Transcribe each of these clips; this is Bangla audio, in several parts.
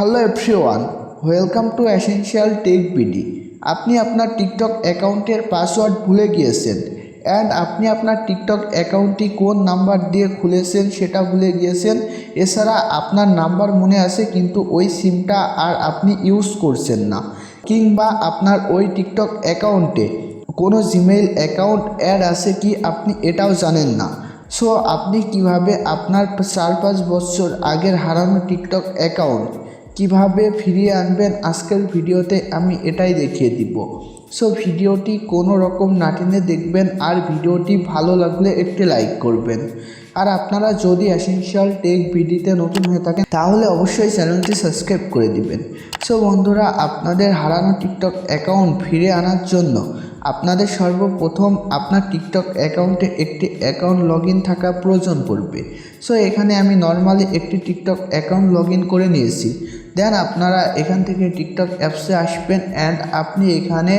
Hello everyone welcome to essential tech BD আপনি আপনার টিকটক অ্যাকাউন্টের পাসওয়ার্ড ভুলে গিয়েছেন অ্যান্ড আপনি আপনার টিকটক অ্যাকাউন্টটি কোন নাম্বার দিয়ে খুলেছেন সেটা ভুলে গিয়েছেন, এছাড়া আপনার নাম্বার মনে আছে কিন্তু ওই সিমটা আর আপনি ইউজ করছেন না, কিংবা আপনার ওই টিকটক অ্যাকাউন্টে কোনো জিমেইল অ্যাকাউন্ট অ্যাড আছে কি আপনি এটাও জানেন না। সো আপনি কীভাবে আপনার চার পাঁচ বছর আগের হারানো টিকটক অ্যাকাউন্ট কীভাবে ফিরিয়ে আনবেন আজকের ভিডিওতে আমি এটাই দেখিয়ে দিব। সো ভিডিওটি কোনো রকম নাটিনে দেখবেন আর ভিডিওটি ভালো লাগলে একটি লাইক করবেন। আর আপনারা যদি অ্যাসেনশিয়াল টেক ভিডিওতে নতুন হয়ে থাকেন, তাহলে অবশ্যই চ্যানেলটি সাবস্ক্রাইব করে দিবেন। সো বন্ধুরা, আপনাদের হারানো টিকটক অ্যাকাউন্ট ফিরে আনার জন্য আপনাদের সর্বপ্রথম আপনার টিকটক অ্যাকাউন্টে একটি অ্যাকাউন্ট লগ থাকা প্রয়োজন পড়বে। সো এখানে আমি নর্মালি একটি টিকটক অ্যাকাউন্ট লগ করে নিয়েছি। দেন আপনারা এখান থেকে টিকটক অ্যাপসে আসবেন অ্যান্ড আপনি এখানে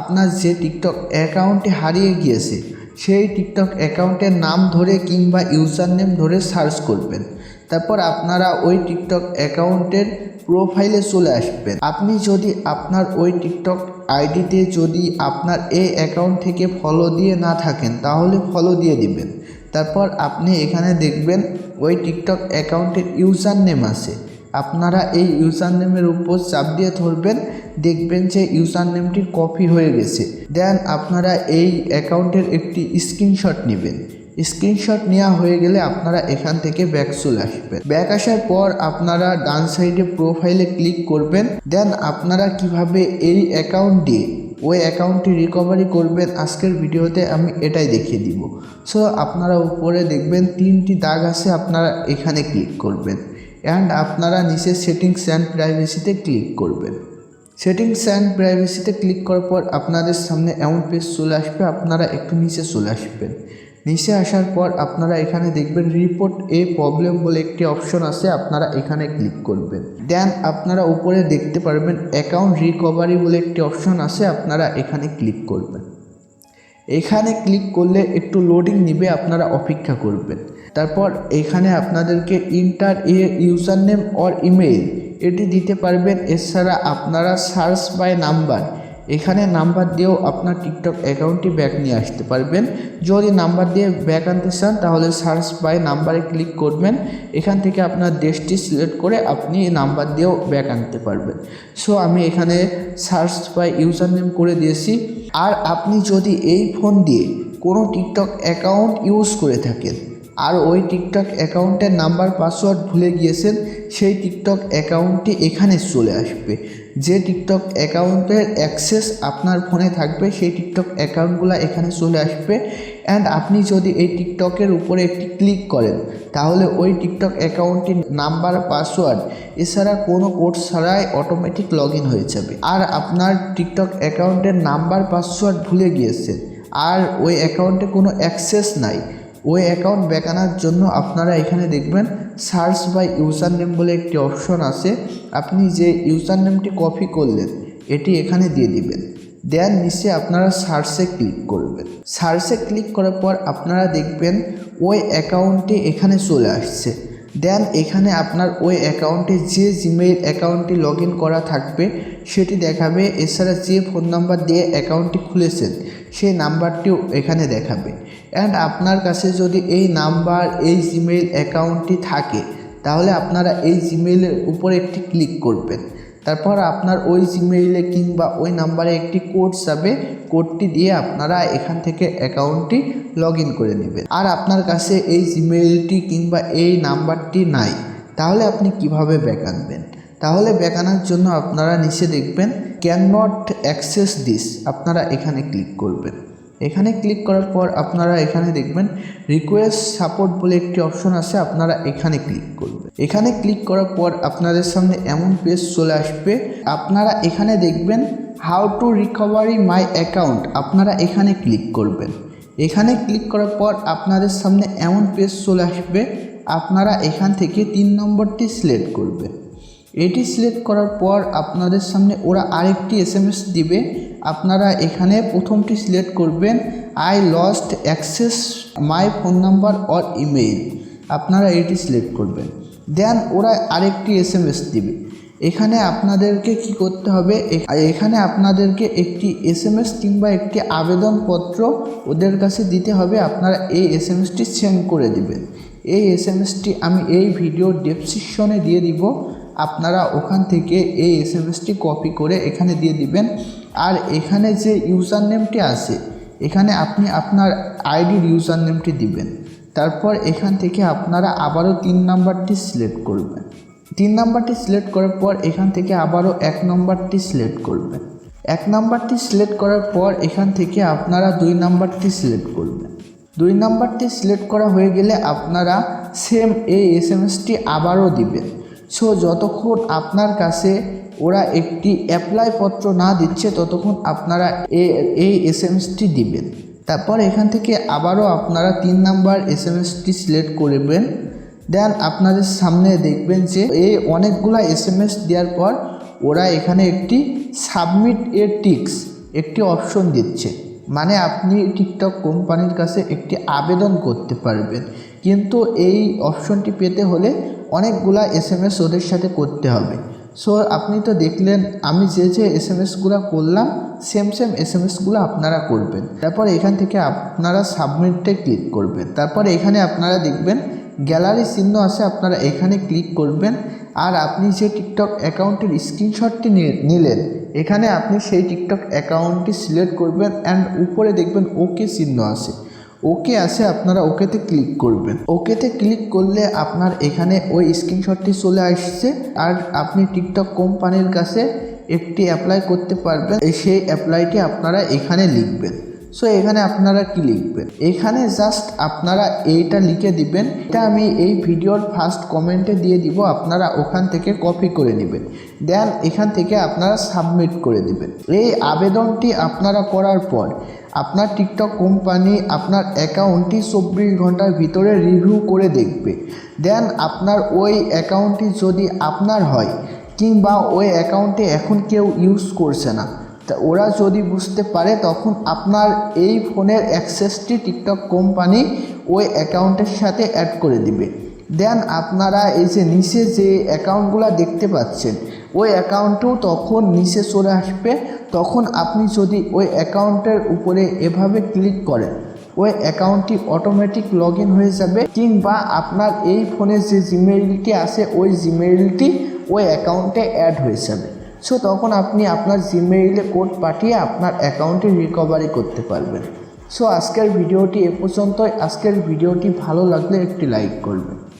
আপনার যে টিকটক অ্যাকাউন্টটি হারিয়ে গিয়েছে, সেই টিকটক অ্যাকাউন্টের নাম ধরে কিংবা ইউজার নেম ধরে সার্চ করবেন। তারপর আপনারা ওই টিকটক অ্যাকাউন্টের প্রোফাইলে চলে আসবেন। আপনি যদি আপনার ওই টিকটক আইডিতে যদি আপনার এই অ্যাকাউন্ট থেকে ফলো দিয়ে না থাকেন, তাহলে ফলো দিয়ে দিবেন। তারপর আপনি এখানে দেখবেন ওই টিকটক অ্যাকাউন্টের ইউজার নেম আছে। আপনারা এই ইউজার নেমের উপর চাপ দিয়ে ধরবেন, দেখবেন যে ইউজার নেমটি কপি হয়ে গেছে। দেন আপনারা এই অ্যাকাউন্টের একটি স্ক্রিনশট নেবেন। স্ক্রিনশট নেওয়া হয়ে গেলে আপনারা এখান থেকে ব্যাক চলে আসবেন। ব্যাক আসার পর আপনারা ডান সাইডে প্রোফাইলে ক্লিক করবেন। দেন আপনারা কীভাবে এই অ্যাকাউন্ট দিয়ে ওই অ্যাকাউন্টটি রিকভারি করবেন, আজকের ভিডিওতে আমি এটাই দেখিয়ে দিব। সো আপনারা উপরে দেখবেন তিনটি দাগ আছে, আপনারা এখানে ক্লিক করবেন। অ্যান্ড আপনারা নিচে সেটিংস অ্যান্ড প্রাইভেসিতে ক্লিক করবেন। সেটিংস অ্যান্ড প্রাইভেসিতে ক্লিক করার পর আপনাদের সামনে এমন পেজ চলে আসবে, আপনারা একটু নিচে চলে আসবেন। নিচে আসার পর আপনারা এখানে দেখবেন রিপোর্ট এ প্রবলেম বলে একটি অপশন আছে, আপনারা এখানে ক্লিক করবেন। দেন আপনারা উপরে দেখতে পারবেন অ্যাকাউন্ট রিকভারি বলে একটি অপশন আছে, আপনারা এখানে ক্লিক করবেন। এখানে ক্লিক করলে একটু লোডিং নিবে, আপনারা অপেক্ষা করবেন। তারপর এখানে আপনাদেরকে enter a user name or email এটি দিতে পারবেন। এছাড়া আপনারা সার্চ বাই নাম্বার এখানে নাম্বার দিয়েও আপনার টিকটক অ্যাকাউন্টটি ব্যাক নিয়ে আসতে পারবেন। যদি নাম্বার দিয়ে ব্যাক আনতে চান, তাহলে সার্চ বাই নাম্বারে ক্লিক করবেন। এখান থেকে আপনার দেশটি সিলেক্ট করে আপনি নাম্বার দিয়েও ব্যাক আনতে পারবেন। সো আমি এখানে সার্চ বাই ইউজার নেম করে দিয়েছি। আর আপনি যদি এই ফোন দিয়ে কোনো টিকটক অ্যাকাউন্ট ইউজ করে থাকেন আর ওই টিকটক অ্যাকাউন্টের নাম্বার, পাসওয়ার্ড ভুলে গিয়েছেন, সেই টিকটক অ্যাকাউন্টটি এখানে চলে আসবে। যে টিকটক অ্যাকাউন্টের অ্যাক্সেস আপনার ফোনে থাকবে, সেই টিকটক অ্যাকাউন্টগুলো এখানে চলে আসবে। অ্যান্ড আপনি যদি এই টিকটকের উপরে একটি ক্লিক করেন, তাহলে ওই টিকটক অ্যাকাউন্টটির নাম্বার, পাসওয়ার্ড, এছাড়া কোনো কোড ছাড়াই অটোমেটিক লগ হয়ে যাবে। আর আপনার টিকটক অ্যাকাউন্টের নাম্বার, পাসওয়ার্ড ভুলে গিয়েছে আর ওই অ্যাকাউন্টে কোনো অ্যাক্সেস নাই ওই অ্যাকাউন্ট ব্যাক আনার জন্য আপনারা এখানে দেখবেন সার্চ বাই ইউজার নেম বলে একটি অপশন আছে। আপনি যে ইউজার নেমটি কপি করলেন, এটি এখানে দিয়ে দিবেন। দেন নিচে আপনারা সার্চে ক্লিক করবেন। সার্চে ক্লিক করার পর আপনারা দেখবেন ওই অ্যাকাউন্টটি এখানে চলে আসছে। দেন এখানে আপনার ওই অ্যাকাউন্টে যে জিমেইল অ্যাকাউন্টটি লগ করা থাকবে, সেটি দেখাবে। এছাড়া যে ফোন নাম্বার দিয়ে অ্যাকাউন্টটি খুলেছেন, সেই নাম্বারটিও এখানে দেখাবে। অ্যান্ড আপনার কাছে যদি এই নাম্বার, এই জিমেইল অ্যাকাউন্টটি থাকে, তাহলে আপনারা এই জিমেইলের উপরে একটি ক্লিক করবেন। তারপর আপনার ওই জিমেইলে কিংবা ওই নাম্বারে একটি কোড যাবে কোডটি দিয়ে আপনারা এখান থেকে অ্যাকাউন্টটি লগ করে নেবেন। আর আপনার কাছে এই জিমেইলটি কিংবা এই নাম্বারটি নাই, তাহলে আপনি কীভাবে ব্যাক আনবেন? তাহলে ব্যাক আনার জন্য আপনারা নিচে দেখবেন ক্যান নট অ্যাক্সেস দিস আপনারা এখানে ক্লিক করবেন। এখানে ক্লিক করার পর আপনারা এখানে দেখবেন রিকোয়েস্ট সাপোর্ট বলে একটি অপশন আছে, আপনারা এখানে ক্লিক করবেন। এখানে ক্লিক করার পর আপনাদের সামনে এমন পেজ চলে আসবে, আপনারা এখানে দেখবেন how to recovery my account আপনারা এখানে ক্লিক করবেন। এখানে ক্লিক করার পর আপনাদের সামনে এমন পেজ চলে আসবে, আপনারা এখান থেকে তিন নম্বরটি সিলেক্ট করবেন। এটি সিলেক্ট করার পর আপনাদের সামনে ওরা আরেকটি এস দিবে আপনারা এখানে প্রথমটি সিলেক্ট করবেন I lost access my phone number or email আপনারা এটি সিলেক্ট করবেন। দেন ওরা আরেকটি এস এম এস দিবে। এখানে আপনাদেরকে কি করতে হবে? এখানে আপনাদেরকে একটি এস এম এস কিংবা একটি আবেদনপত্র ওদের কাছে দিতে হবে। আপনারা এই এস এম এসটি সেন্ড করে দিবেন। এই এস এম এসটি আমি এই ভিডিও ডেসক্রিপশনে দিয়ে দিব। আপনারা ওখান থেকে এই এস এম এসটি কপি করে এখানে দিয়ে দিবেন। আর এখানে যে ইউজার নেমটি আছে, এখানে আপনি আপনার আইডির ইউজার নেমটি দিবেন। তারপর এখান থেকে আপনারা আবারও তিন নাম্বারটি সিলেক্ট করবেন। তিন নাম্বারটি সিলেক্ট করার পর এখান থেকে আবারও এক নম্বরটি সিলেক্ট করবেন। এক নাম্বারটি সিলেক্ট করার পর এখান থেকে আপনারা দুই নাম্বারটি সিলেক্ট করবেন। দুই নাম্বারটি সিলেক্ট করা হয়ে গেলে আপনারা সেম এই এস এম এসটি আবারও দিবেন। সো যতক্ষণ আপনার কাছে ওরা একটি অ্যাপ্লাই পত্র না দিচ্ছে, ততক্ষণ আপনারা এই এস এম এসটি দিবেন। তারপর এখান থেকে আবারও আপনারা তিন নাম্বার এস এম এসটি সিলেক্ট করবেন। দেন আপনাদের সামনে দেখবেন যে এই অনেকগুলা এস এম এস দেওয়ার পর ওরা এখানে একটি সাবমিট এ টিক্স, একটি অপশন দিচ্ছে। মানে আপনি টিকটক কোম্পানির কাছে একটি আবেদন করতে পারবেন। কিন্তু এই অপশনটি পেতে হলে অনেকগুলা এস এম এস ওদের সাথে করতে হবে। সো আপনি তো দেখলেন, আমি যে যে এস এম এসগুলো করলাম সেম সেম এস এম এসগুলো আপনারা করবেন। তারপর এখান থেকে আপনারা সাবমিটে ক্লিক করবেন। তারপর এখানে আপনারা দেখবেন গ্যালারি চিহ্ন আছে, আপনারা এখানে ক্লিক করবেন। আর আপনি যে টিকটক অ্যাকাউন্টের স্ক্রিনশটটি নিলেন, এখানে আপনি সেই টিকটক অ্যাকাউন্টটি সিলেক্ট করবেন অ্যান্ড উপরে দেখবেন ওকে চিহ্ন আছে। ওকে আসে আপনারা ওকেতে ক্লিক করবেন। ওকেতে ক্লিক করলে আপনার এখানে ওই স্ক্রিনশটটি চলে আসছে। আর আপনি টিকটক কোম্পানির কাছে একটি অ্যাপ্লাই করতে পারবেন। সেই অ্যাপ্লাইটি আপনারা এখানে লিখবেন। সো এখানে আপনারা কি লিখবেন? এখানে জাস্ট আপনারা এইটা লিখে দিবেন। এটা আমি এই ভিডিওর ফার্স্ট কমেন্টে দিয়ে দিব, আপনারা ওখান থেকে কপি করে নেবেন। দেন এখান থেকে আপনারা সাবমিট করে দিবেন। এই আবেদনটি আপনারা করার পর, আপনার টিকটক কোম্পানি আপনার অ্যাকাউন্টটি চব্বিশ ঘণ্টার ভিতরে রিভিউ করে দেখবে। দেন আপনার ওই অ্যাকাউন্টটি যদি আপনার হয়, কিংবা ওই অ্যাকাউন্টে এখন কেউ ইউজ করছে না তা ওরা যদি বুঝতে পারে, তখন আপনার এই ফোনের অ্যাক্সেসটি টিকটক কোম্পানি ওই অ্যাকাউন্টের সাথে অ্যাড করে দিবে। দেন আপনারা এই যে নিচে যে অ্যাকাউন্টগুলো দেখতে পাচ্ছেন, ওই অ্যাকাউন্টেও তখন নিচে চলে আসবে। তখন আপনি যদি ওই অ্যাকাউন্টের উপরে এভাবে ক্লিক করেন, ওই অ্যাকাউন্টটি অটোমেটিক লগ হয়ে যাবে কিংবা আপনার এই ফোনে যে জিমেইলটি আছে, ওই জিমেইলটি ওই অ্যাকাউন্টে অ্যাড হয়ে যাবে। সো তখন আপনি আপনার জিমেইলে কোড পাঠিয়ে আপনার অ্যাকাউন্টে রিকভারি করতে পারবেন। সো আজকের ভিডিওটি এ পর্যন্তই। আজকের ভিডিওটি ভালো লাগলে একটি লাইক করবেন।